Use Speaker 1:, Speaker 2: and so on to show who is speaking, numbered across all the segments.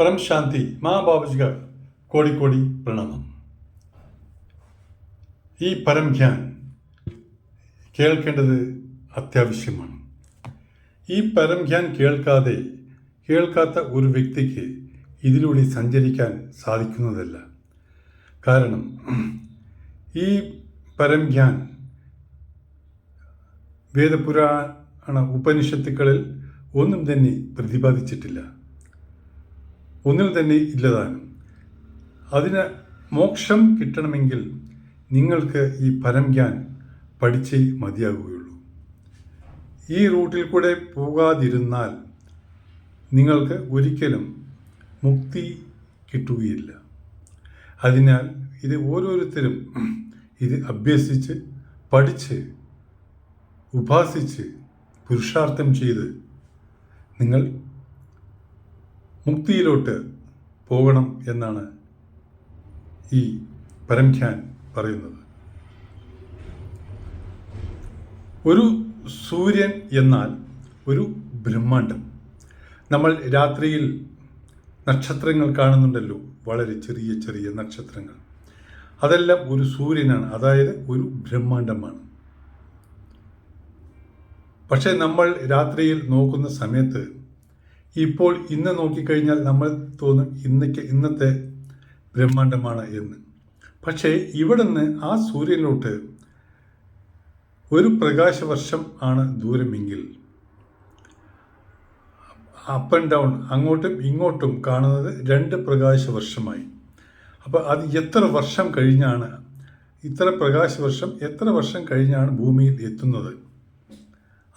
Speaker 1: പരം ശാന്തി മഹാബാബുജിക കോടിക്കോടി പ്രണാമം. ഈ പരം ധ്യാൻ കേൾക്കേണ്ടത് അത്യാവശ്യമാണ്. ഈ പരം ധ്യാൻ കേൾക്കാതെ കേൾക്കാത്ത ഒരു വ്യക്തിക്ക് ഇതിലൂടെ സഞ്ചരിക്കാൻ സാധിക്കുന്നതല്ല. കാരണം ഈ പരം ധ്യാൻ വേദപുരാണ ഉപനിഷത്തുക്കളിൽ ഒന്നും തന്നെ പ്രതിപാദിച്ചിട്ടില്ല. ഒന്നിൽ തന്നെ ഇല്ലതാനും. അതിന് മോക്ഷം കിട്ടണമെങ്കിൽ നിങ്ങൾക്ക് ഈ പരംജ്ഞാൻ പഠിച്ചേ മതിയാകുകയുള്ളൂ. ഈ റൂട്ടിൽ കൂടെ പോകാതിരുന്നാൽ നിങ്ങൾക്ക് ഒരിക്കലും മുക്തി കിട്ടുകയില്ല. അതിനാൽ ഇത് ഓരോരുത്തരും ഇത് അഭ്യസിച്ച് പഠിച്ച് ഉപാസിച്ച് പുരുഷാർത്ഥം ചെയ്ത് നിങ്ങൾ മുക്തിയിലോട്ട് പോകണം എന്നാണ് ഈ പരംഖ്യാൻ പറയുന്നത്. ഒരു സൂര്യൻ എന്നാൽ ഒരു ബ്രഹ്മാണ്ടം നമ്മൾ രാത്രിയിൽ നക്ഷത്രങ്ങൾ കാണുന്നുണ്ടല്ലോ വളരെ ചെറിയ ചെറിയ നക്ഷത്രങ്ങൾ. അതെല്ലാം ഒരു സൂര്യനാണ് അതായത് ഒരു ബ്രഹ്മാണ്ടമാണ് പക്ഷേ നമ്മൾ രാത്രിയിൽ നോക്കുന്ന സമയത്ത് ഇപ്പോൾ ഇന്ന് നോക്കിക്കഴിഞ്ഞാൽ നമ്മൾ തോന്നും ഇന്നಕ್ಕೆ ഇന്നത്തെ ബ്രഹ്മാണ്ടമാണ് എന്ന്. പക്ഷേ ഇവിടുന്ന് ആ സൂര്യനിലോട്ട് ഒരു പ്രകാശവർഷം ആണ് ദൂരമെങ്കിൽ. അപ്പ് ആൻഡ് ഡൗൺ അങ്ങോട്ടും ഇങ്ങോട്ടും കാണുന്നത് രണ്ട് പ്രകാശവർഷമായി. അപ്പോൾ അത് എത്ര വർഷം കഴിഞ്ഞാണ് ഇത്ര പ്രകാശവർഷം എത്ര വർഷം കഴിഞ്ഞാണ് ഭൂമിയിൽ എത്തുന്നത്?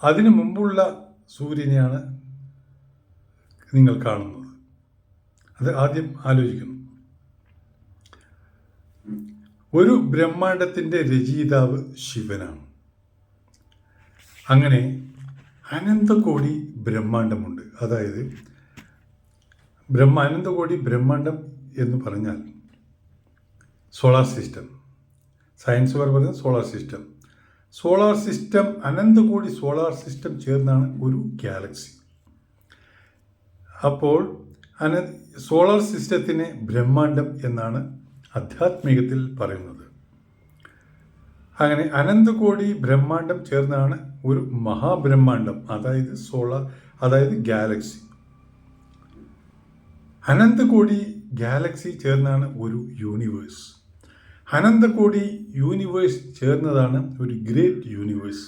Speaker 1: അതിനു മുമ്പുള്ള സൂര്യനെയാണ് നിങ്ങൾ കാണുന്നത്. അത് ആദ്യം ആലോചിക്കുന്നു ഒരു ബ്രഹ്മാണ്ടത്തിന്റെ രചയിതാവ് ശിവനാണ്. അങ്ങനെ അനന്തകോടി ബ്രഹ്മാണ്ടമുണ്ട്. അതായത് ബ്രഹ്മ അനന്തകോടി ബ്രഹ്മാണ്ടം എന്ന് പറഞ്ഞാൽ സോളാർ സിസ്റ്റം. സയൻസ് പറയുന്നത് സോളാർ സിസ്റ്റം. സോളാർ സിസ്റ്റം അനന്തകോടി സോളാർ സിസ്റ്റം ചേർന്നാണ് ഒരു ഗാലക്സി. അപ്പോൾ അന സോളാർ സിസ്റ്റത്തിനെ ബ്രഹ്മാണ്ഡം എന്നാണ് ആധ്യാത്മികത്തിൽ പറയുന്നത്. അങ്ങനെ അനന്തകോടി ബ്രഹ്മാണ്ഡം ചേർന്നാണ് ഒരു മഹാബ്രഹ്മാണ്ഡം അതായത് സോളാർ അതായത് ഗാലക്സി. അനന്തകോടി ഗാലക്സി ചേർന്നാണ് ഒരു യൂണിവേഴ്സ്. അനന്തകോടി യൂണിവേഴ്സ് ചേർന്നതാണ് ഒരു ഗ്രേറ്റ് യൂണിവേഴ്സ്.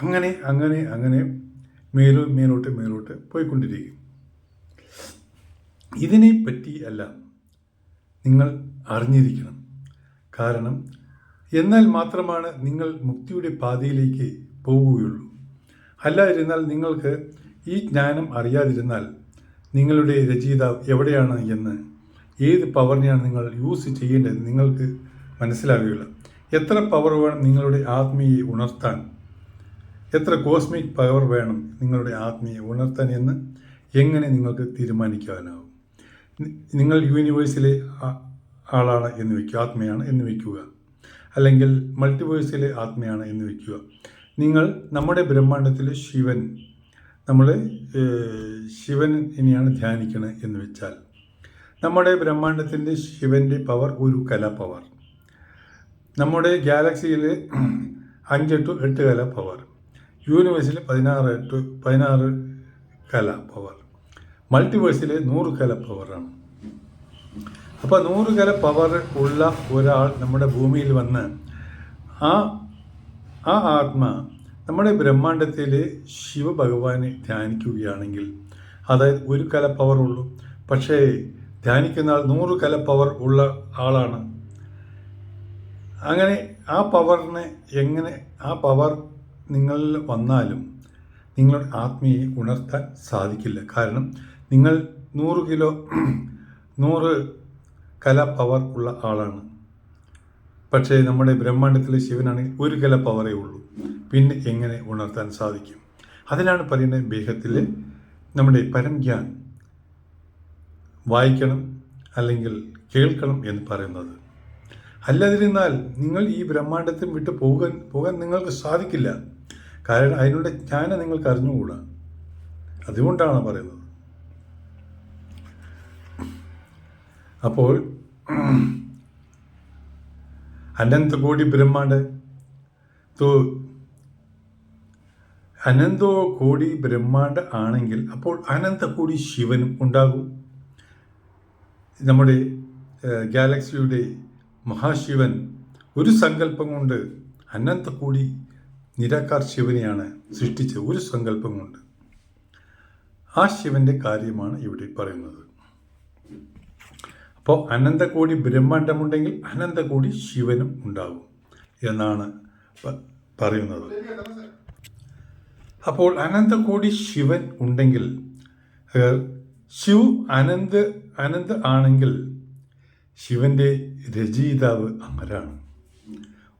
Speaker 1: അങ്ങനെ അങ്ങനെ അങ്ങനെ മേലോ മേലോട്ട് മേലോട്ട് പോയിക്കൊണ്ടിരിക്കും. ഇതിനെ പറ്റി അല്ല നിങ്ങൾ അറിഞ്ഞിരിക്കണം. കാരണം എന്നാൽ മാത്രമാണ് നിങ്ങൾ മുക്തിയുടെ പാതയിലേക്ക് പോവുകയുള്ളൂ അല്ലാതിരുന്നാൽ നിങ്ങൾക്ക് ഈ ജ്ഞാനം അറിയാതിരുന്നാൽ നിങ്ങളുടെ രചയിതാവ് എവിടെയാണ് എന്ന് ഏത് പവറിനെയാണ് നിങ്ങൾ യൂസ് ചെയ്യേണ്ടത് നിങ്ങൾക്ക് മനസ്സിലാവുകയില്ല. എത്ര പവർ വേണം നിങ്ങളുടെ ആത്മീയെ ഉണർത്താൻ? എത്ര കോസ്മിക് പവർ വേണം നിങ്ങളുടെ ആത്മീയെ ഉണർത്താൻ എന്ന് എങ്ങനെ നിങ്ങൾക്ക് തീരുമാനിക്കാനാവും? നിങ്ങൾ യൂണിവേഴ്സിലെ ആളാണ് എന്ന് വയ്ക്കുക ആത്മയാണ് എന്ന് വയ്ക്കുക അല്ലെങ്കിൽ മൾട്ടിവേഴ്സിലെ ആത്മയാണ് എന്ന് വയ്ക്കുക നിങ്ങൾ നമ്മുടെ ബ്രഹ്മാണ്ടത്തിലെ ശിവൻ നമ്മൾ ശിവൻ ഇനിയാണ് ധ്യാനിക്കണത് എന്ന് വെച്ചാൽ നമ്മുടെ ബ്രഹ്മാണ്ടത്തിന്റെ ശിവന്റെ പവർ ഒരു കല പവർ നമ്മുടെ ഗാലക്സിയിൽ അഞ്ച് ടു എട്ട് കല പവർ യൂണിവേഴ്സിൽ പതിനാറ് ടു പതിനാറ് കല പവർ മൾട്ടിവേഴ്സിൽ നൂറ് കല പവറാണ് അപ്പോൾ നൂറ് കല പവർ ഉള്ള ഒരാൾ നമ്മുടെ ഭൂമിയിൽ വന്ന് ആ ആ ആത്മ നമ്മുടെ ബ്രഹ്മാണ്ടത്തിൽ ശിവഭഗവാനെ ധ്യാനിക്കുകയാണെങ്കിൽ അതായത് ഒരു കല പവർ ഉള്ളൂ. പക്ഷേ ധ്യാനിക്കുന്ന ആൾ നൂറ് കല പവർ ഉള്ള ആളാണ്. അങ്ങനെ ആ പവറിനെ എങ്ങനെ ആ പവർ നിങ്ങളിൽ വന്നാലും നിങ്ങളുടെ ആത്മീയെ ഉണർത്താൻ സാധിക്കില്ല. കാരണം നിങ്ങൾ നൂറ് കിലോ നൂറ് കല പവർ ഉള്ള ആളാണ്. പക്ഷേ നമ്മുടെ ബ്രഹ്മാണ്ടത്തിലെ ശിവനാണെങ്കിൽ ഒരു കല പവറേ ഉള്ളൂ. പിന്നെ എങ്ങനെ ഉണർത്താൻ സാധിക്കും? അതിനാണ് പറയുന്നത് ബേഹത്തിൽ നമ്മുടെ പരംജ്ഞാൻ വായിക്കണം അല്ലെങ്കിൽ കേൾക്കണം എന്ന് പറയുന്നത്. അല്ലാതിരുന്നാൽ നിങ്ങൾ ഈ ബ്രഹ്മാണ്ടത്തിൽ വിട്ട് പോകാൻ പോകാൻ നിങ്ങൾക്ക് സാധിക്കില്ല. കാരണം അതിനുള്ള ജ്ഞാനം നിങ്ങൾക്ക് അറിഞ്ഞുകൂടാ. അതുകൊണ്ടാണ് പറയുന്നത്. അപ്പോൾ అనంతకోటి బ్రహ్మాండ తో അനന്തോ കോടി ബ്രഹ്മാണ്ട് ആണെങ്കിൽ അപ്പോൾ അനന്ത കോടി ശിവനും ഉണ്ടാകും. നമ്മുടെ ഗാലക്സിയുടെ മഹാശിവൻ ഒരു സങ്കല്പം കൊണ്ട് അനന്ത കോടി നിരാകാർ ശിവനെയാണ് സൃഷ്ടിച്ചത്. ഒരു സങ്കല്പം കൊണ്ട്. ആ ശിവന്റെ കാര്യമാണ് ഇവിടെ പറയുന്നത്. അപ്പോൾ അനന്തകോടി ബ്രഹ്മാണ്ടമുണ്ടെങ്കിൽ അനന്തകോടി ശിവനും ഉണ്ടാകും എന്നാണ് പറയുന്നത്. അപ്പോൾ അനന്തകോടി ശിവൻ ഉണ്ടെങ്കിൽ ശിവ് അനന്ത് അനന്ത് ആണെങ്കിൽ ശിവന്റെ രചയിതാവ് അമരാണ്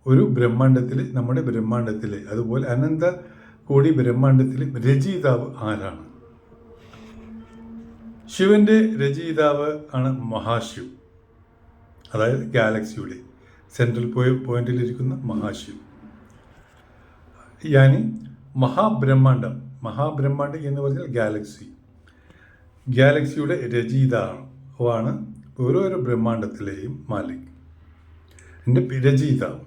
Speaker 1: ഒരു ബ്രഹ്മാണ്ടത്തിൽ നമ്മുടെ ബ്രഹ്മാണ്ടത്തിൽ അതുപോലെ അനന്ത കോടി ബ്രഹ്മാണ്ടത്തിൽ രചയിതാവ് ആരാണ്? ശിവന്റെ രചയിതാവ് ആണ് മഹാശിവ്. അതായത് ഗാലക്സിയുടെ സെൻട്രൽ പോയിന്റിലിരിക്കുന്ന മഹാശിവ്. യാനി മഹാബ്രഹ്മാണ്ഡം മഹാബ്രഹ്മാണ്ഡം എന്ന് പറഞ്ഞാൽ ഗാലക്സി. ഗാലക്സിയുടെ രചയിതാവാണ് ഓരോരോ ബ്രഹ്മാണ്ടത്തിലെയും മാലിക്. എന്റെ രചയിതാവ്.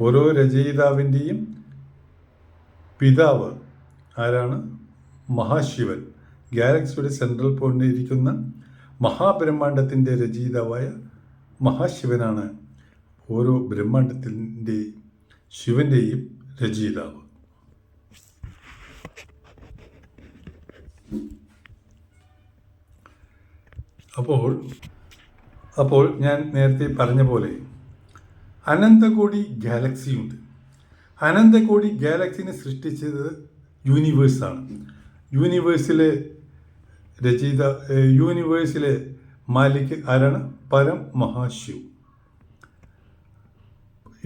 Speaker 1: ഓരോ രചയിതാവിന്റെയും പിതാവ് ആരാണ്? മഹാശിവൻ. ഗാലക്സിയുടെ സെൻട്രൽ പോയിന്റിൽ ഇരിക്കുന്ന മഹാബ്രഹ്മാണ്ടത്തിന്റെ രചയിതാവായ മഹാശിവനാണ് ഓരോ ബ്രഹ്മാണ്ഡത്തിന്റെ ശിവന്റെയും രചയിതാവ്. അപ്പോൾ അപ്പോൾ ഞാൻ നേരത്തെ പറഞ്ഞ പോലെ അനന്തകോടി ഗാലക്സിയുണ്ട്. അനന്തകോടി ഗാലക്സിനെ സൃഷ്ടിച്ചത് യൂണിവേഴ്സാണ് യൂണിവേഴ്സിലെ രചയിത യൂണിവേഴ്സിലെ മാലിക് ആരാണ്? പരം മഹാശിവ്.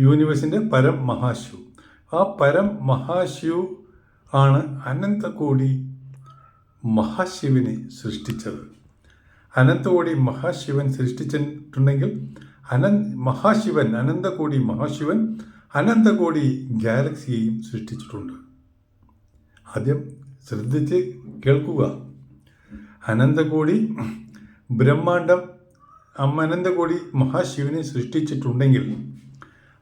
Speaker 1: യൂണിവേഴ്സിന്റെ പരം മഹാശിവ്. ആ പരം മഹാശിവ് ആണ് അനന്തകോടി മഹാശിവനെ സൃഷ്ടിച്ചത്. അനന്തകോടി മഹാശിവൻ സൃഷ്ടിച്ചിട്ടുണ്ടെങ്കിൽ അനന്ത് മഹാശിവൻ അനന്തകോടി മഹാശിവൻ അനന്തകോടി ഗാലക്സിയെയും സൃഷ്ടിച്ചിട്ടുണ്ട്. ആദ്യം ശ്രദ്ധിച്ച് കേൾക്കുക. അനന്തകോടി ബ്രഹ്മാണ്ടം അനന്തകോടി മഹാശിവനെ സൃഷ്ടിച്ചിട്ടുണ്ടെങ്കിൽ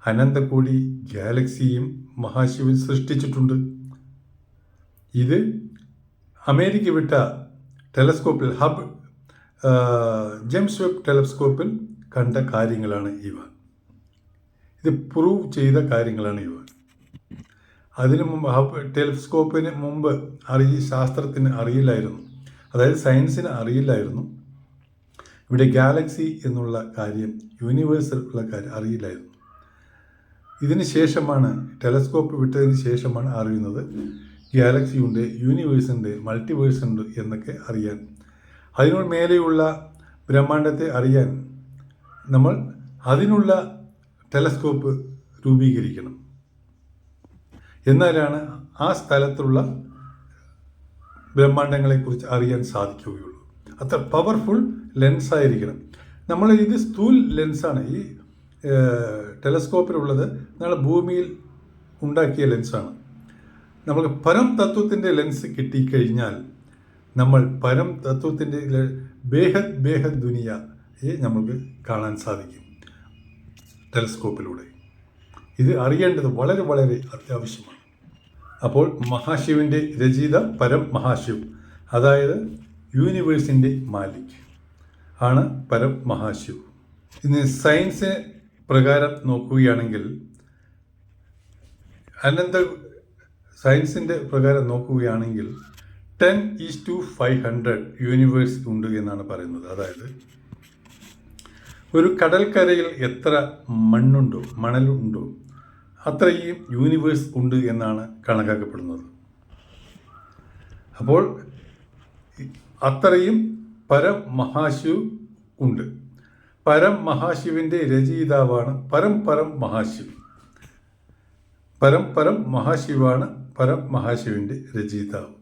Speaker 1: അനന്തകോടി ഗാലക്സിയും മഹാശിവൻ സൃഷ്ടിച്ചിട്ടുണ്ട്. ഇത് അമേരിക്ക വിട്ട ടെലസ്കോപ്പിൽ ഹബ് ജെംസ് വെബ് ടെലസ്കോപ്പിൽ കണ്ട കാര്യങ്ങളാണ് ഇവ. ഇത് പ്രൂവ് ചെയ്ത കാര്യങ്ങളാണ് ഇവ. അതിനു മുമ്പ് ഹബ് ടെലിസ്കോപ്പിന് മുമ്പ് അറിയ ശാസ്ത്രത്തിന് അറിയില്ലായിരുന്നു. അതായത് സയൻസിന് അറിയില്ലായിരുന്നു. ഇവിടെ ഗാലക്സി എന്നുള്ള കാര്യം യൂണിവേഴ്സൽ ഉള്ള കാര്യം അറിയില്ലായിരുന്നു. ഇതിന് ശേഷമാണ് ടെലസ്കോപ്പ് വിട്ടതിന് ശേഷമാണ് അറിയുന്നത് ഗാലക്സി ഉണ്ട് യൂണിവേഴ്സ് ഉണ്ട് മൾട്ടിവേഴ്സ് ഉണ്ട് എന്നൊക്കെ അറിയാൻ. അതിനോട് മേലെയുള്ള ബ്രഹ്മാണ്ടത്തെ അറിയാൻ നമ്മൾ അതിനുള്ള ടെലസ്കോപ്പ് രൂപീകരിക്കണം. എന്നാലാണ് ആ സ്ഥലത്തുള്ള ബ്രഹ്മാണ്ടങ്ങളെക്കുറിച്ച് അറിയാൻ സാധിക്കുകയുള്ളൂ. അത്ര പവർഫുൾ ലെൻസായിരിക്കണം നമ്മൾ ഇത് സ്ഥൂൽ ലെൻസാണ് ഈ ടെലസ്കോപ്പിലുള്ളത് നമ്മൾ ഭൂമിയിൽ ഉണ്ടാക്കിയ ലെൻസാണ് നമുക്ക് പരം തത്വത്തിന്റെ ലെൻസ് കിട്ടിക്കഴിഞ്ഞാൽ നമ്മൾ പരം തത്വത്തിന്റെ ബേഹദ് ബേഹദ് ദുനിയയെ നമുക്ക് കാണാൻ സാധിക്കും ടെലസ്കോപ്പിലൂടെ ഇത് അറിയേണ്ടത് വളരെ വളരെ അത്യാവശ്യമാണ്. അപ്പോൾ മഹാശിവന്റെ രചയിത പരം മഹാശിവ് അതായത് യൂണിവേഴ്സിന്റെ മാലിക് ആണ് പരം മഹാശിവ്. ഇന്ന് സയൻസ് പ്രകാരം നോക്കുകയാണെങ്കിൽ അനന്ത സയൻസിന്റെ പ്രകാരം നോക്കുകയാണെങ്കിൽ ten is to five hundred universe ഉണ്ട് എന്നാണ് പറയുന്നത്. അതായത് ഒരു കടൽക്കരയിൽ എത്ര മണ്ണുണ്ടോ മണലുണ്ടോ അത്രയും യൂണിവേഴ്സ് ഉണ്ട് എന്നാണ് കണക്കാക്കപ്പെടുന്നത്. അപ്പോൾ അത്രയും പരം മഹാശിവ് ഉണ്ട്. പരം മഹാശിവിന്റെ രചയിതാവാണ് പരം പരം മഹാശിവ്. പരം പരം മഹാശിവാണ് പരം മഹാശിവിന്റെ രചയിതാവ്.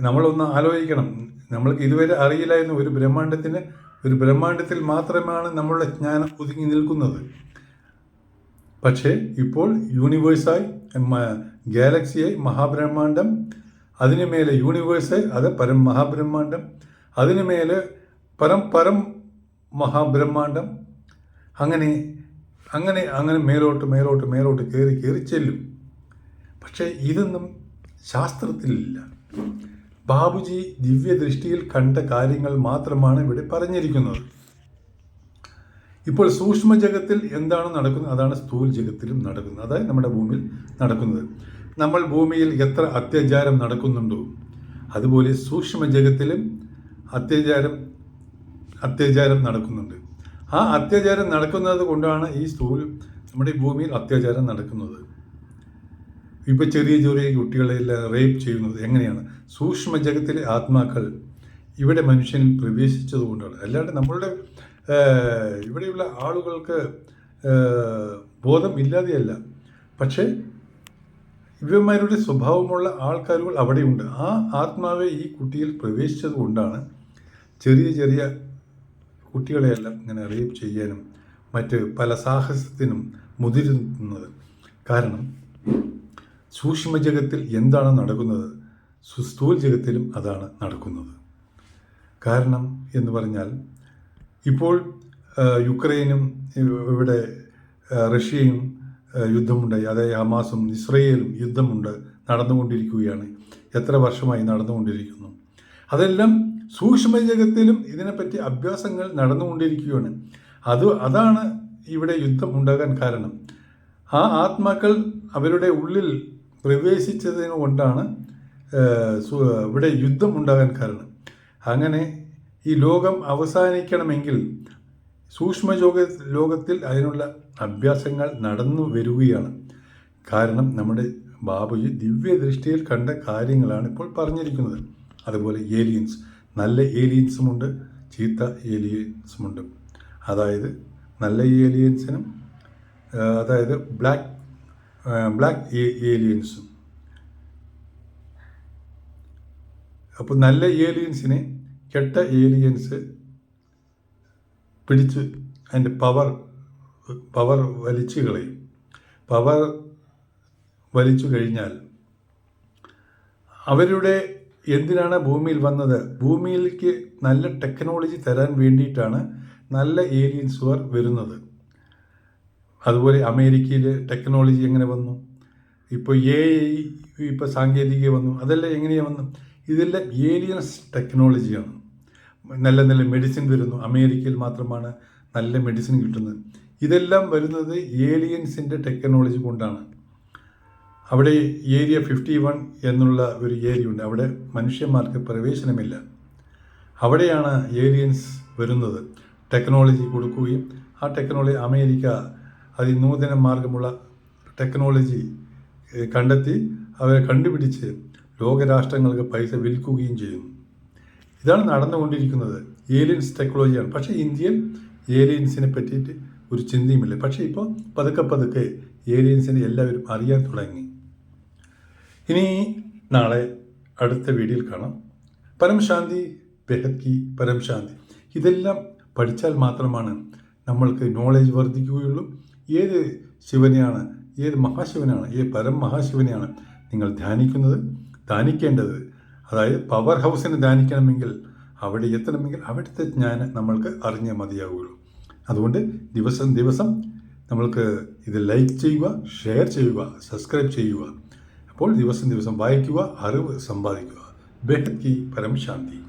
Speaker 1: നമ്മളൊന്ന് ആലോചിക്കണം. നമ്മൾക്ക് ഇതുവരെ അറിയില്ലായിരുന്നു ഒരു ബ്രഹ്മാണ്ടത്തിന് ഒരു ബ്രഹ്മാണ്ടത്തിൽ മാത്രമാണ് നമ്മളുടെ ജ്ഞാനം ഒതുങ്ങി നിൽക്കുന്നത്. പക്ഷേ ഇപ്പോൾ യൂണിവേഴ്സായി ഗാലക്സിയായി മഹാബ്രഹ്മാണ്ടം അതിനു മേലെ യൂണിവേഴ്സ് അത് പരം മഹാബ്രഹ്മാണ്ടം അതിനു മേലെ പരം പരം മഹാബ്രഹ്മാണ്ടം അങ്ങനെ അങ്ങനെ അങ്ങനെ മേലോട്ട് മേലോട്ട് മേലോട്ട് കയറി കയറി ചെല്ലും. പക്ഷേ ഇതൊന്നും ശാസ്ത്രത്തിലില്ല. ബാബുജി ദിവ്യദൃഷ്ടിയിൽ കണ്ട കാര്യങ്ങൾ മാത്രമാണ് ഇവിടെ പറഞ്ഞിരിക്കുന്നത്. ഇപ്പോൾ സൂക്ഷ്മ ജഗത്തിൽ എന്താണ് നടക്കുന്നത്? അതാണ് സ്ഥൂൽ ജഗത്തിലും നടക്കുന്നത്. അതായത് നമ്മുടെ ഭൂമിയിൽ നടക്കുന്നത്. നമ്മൾ ഭൂമിയിൽ എത്ര അത്യാചാരം നടക്കുന്നുണ്ടോ അതുപോലെ സൂക്ഷ്മ ജഗത്തിലും അത്യാചാരം അത്യാചാരം നടക്കുന്നുണ്ട്. ആ അത്യാചാരം നടക്കുന്നത് കൊണ്ടാണ് ഈ സ്ഥൂൽ നമ്മുടെ ഭൂമിയിൽ അത്യാചാരം നടക്കുന്നത്. ഇപ്പോൾ ചെറിയ ചെറിയ കുട്ടികളെല്ലാം റേപ്പ് ചെയ്യുന്നത് എങ്ങനെയാണ്? സൂക്ഷ്മ ജഗത്തിലെ ആത്മാക്കൾ ഇവിടെ മനുഷ്യനിൽ പ്രവേശിച്ചത് കൊണ്ടാണ് അല്ലാണ്ട് നമ്മളുടെ ഇവിടെയുള്ള ആളുകൾക്ക് ബോധം ഇല്ലാതെയല്ല. പക്ഷേ ഇവന്മാരുടെ സ്വഭാവമുള്ള ആൾക്കാരുകൾ അവിടെയുണ്ട്. ആ ആത്മാവെ ഈ കുട്ടിയിൽ പ്രവേശിച്ചത് കൊണ്ടാണ് ചെറിയ ചെറിയ കുട്ടികളെയെല്ലാം ഇങ്ങനെ റേപ്പ് ചെയ്യാനും മറ്റ് പല സാഹസത്തിനും മുതിരുന്നത്. കാരണം സൂക്ഷ്മ ജഗത്തിൽ എന്താണ് നടക്കുന്നത്? സുസ്തൂൽ ജഗത്തിലും അതാണ് നടക്കുന്നത്. കാരണം എന്ന് പറഞ്ഞാൽ ഇപ്പോൾ യുക്രൈനും ഇവിടെ റഷ്യയും യുദ്ധമുണ്ടായി. അതായത് ഹമാസും ഇസ്രയേലും യുദ്ധമുണ്ട് നടന്നുകൊണ്ടിരിക്കുകയാണ്. എത്ര വർഷമായി നടന്നുകൊണ്ടിരിക്കുന്നു. അതെല്ലാം സൂക്ഷ്മ ജഗത്തിലും ഇതിനെപ്പറ്റി അഭ്യാസങ്ങൾ നടന്നുകൊണ്ടിരിക്കുകയാണ്. അത് അതാണ് ഇവിടെ യുദ്ധം ഉണ്ടാകാൻ കാരണം. ആ ആത്മാക്കൾ അവരുടെ ഉള്ളിൽ പ്രവേശിച്ചതിന് കൊണ്ടാണ് ഇവിടെ യുദ്ധം ഉണ്ടാകാൻ കാരണം. അങ്ങനെ ഈ ലോകം അവസാനിക്കണമെങ്കിൽ സൂക്ഷ്മ ലോക ലോകത്തിൽ അതിനുള്ള അഭ്യാസങ്ങൾ നടന്നു വരികയാണ്. കാരണം നമ്മുടെ ബാബുജി ദിവ്യദൃഷ്ടിയിൽ കണ്ട കാര്യങ്ങളാണ് ഇപ്പോൾ പറഞ്ഞിരിക്കുന്നത്. അതുപോലെ ഏലിയൻസ് നല്ല ഏലിയൻസുമുണ്ട് ചീത്ത ഏലിയൻസുമുണ്ട്. അതായത് നല്ല ഏലിയൻസിനും അതായത് ബ്ലാക്ക് ബ്ലാക്ക് ഏലിയൻസും. അപ്പോൾ നല്ല ഏലിയൻസിനെ കെട്ട ഏലിയൻസ് പിടിച്ച് അതിന്റെ പവർ പവർ വലിച്ചു കളയും. പവർ വലിച്ചു കഴിഞ്ഞാൽ അവരുടെ എന്തിനാണ് ഭൂമിയിൽ വന്നത്? ഭൂമിയിലേക്ക് നല്ല ടെക്നോളജി തരാൻ വേണ്ടിയിട്ടാണ് നല്ല ഏലിയൻസുകാർ വരുന്നത്. അതുപോലെ അമേരിക്കയിൽ ടെക്നോളജി എങ്ങനെ വന്നു? ഇപ്പോൾ എ ഇപ്പോൾ സാങ്കേതിക വന്നു. അതെല്ലാം എങ്ങനെയാണ് വന്നു ഇതെല്ലാം ഏലിയൻസ് ടെക്നോളജിയാണ് നല്ല നല്ല മെഡിസിൻ വരുന്നു. അമേരിക്കയിൽ മാത്രമാണ് നല്ല മെഡിസിൻ കിട്ടുന്നത്. ഇതെല്ലാം വരുന്നത് ഏലിയൻസിന്റെ ടെക്നോളജി കൊണ്ടാണ്. അവിടെ ഏരിയ ഫിഫ്റ്റി വൺ എന്നുള്ള ഒരു ഏരിയ ഉണ്ട്. അവിടെ മനുഷ്യന്മാർക്ക് പ്രവേശനമില്ല. അവിടെയാണ് ഏലിയൻസ് വരുന്നത്. ടെക്നോളജി കൊടുക്കുകയും ആ ടെക്നോളജി അമേരിക്ക അതിനൂതന മാർഗമുള്ള ടെക്നോളജി കണ്ടെത്തി അവരെ കണ്ടുപിടിച്ച് ലോകരാഷ്ട്രങ്ങൾക്ക് പൈസ വിൽക്കുകയും ചെയ്യുന്നു. ഇതാണ് നടന്നുകൊണ്ടിരിക്കുന്നത്. ഏലിയൻസ് ടെക്നോളജിയാണ് പക്ഷേ ഇന്ത്യയിൽ ഏലിയൻസിനെ പറ്റിയിട്ട് ഒരു ചിന്തയുമില്ല. പക്ഷേ ഇപ്പോൾ പതുക്കെ പതുക്കെ ഏലിയൻസിനെ എല്ലാവരും അറിയാൻ തുടങ്ങി. ഇനി നാളെ അടുത്ത വീഡിയോയിൽ കാണാം. പരംശാന്തി ബെഹത്കി പരംശാന്തി ഇതെല്ലാം പഠിച്ചാൽ മാത്രമാണ് നമ്മൾക്ക് നോളേജ് വർദ്ധിക്കുകയുള്ളൂ. ഏത് ശിവനെയാണ് ഏത് മഹാശിവനാണ് ഏത് പരം മഹാശിവനെയാണ് നിങ്ങൾ ധ്യാനിക്കുന്നത്? ധ്യാനിക്കേണ്ടത് അതായത് പവർ ഹൗസിനെ ധ്യാനിക്കണമെങ്കിൽ അവിടെ എത്തണമെങ്കിൽ അവിടുത്തെ ജ്ഞാനം നമ്മൾക്ക് അറിഞ്ഞേ മതിയാവുകയുള്ളൂ. അതുകൊണ്ട് ദിവസം ദിവസം നമ്മൾക്ക് ഇത് ലൈക്ക് ചെയ്യുക ഷെയർ ചെയ്യുക സബ്സ്ക്രൈബ് ചെയ്യുക. അപ്പോൾ ദിവസം ദിവസം വായിക്കുക അറിവ് സമ്പാദിക്കുക. ബെഹത് കി പരം ശാന്തി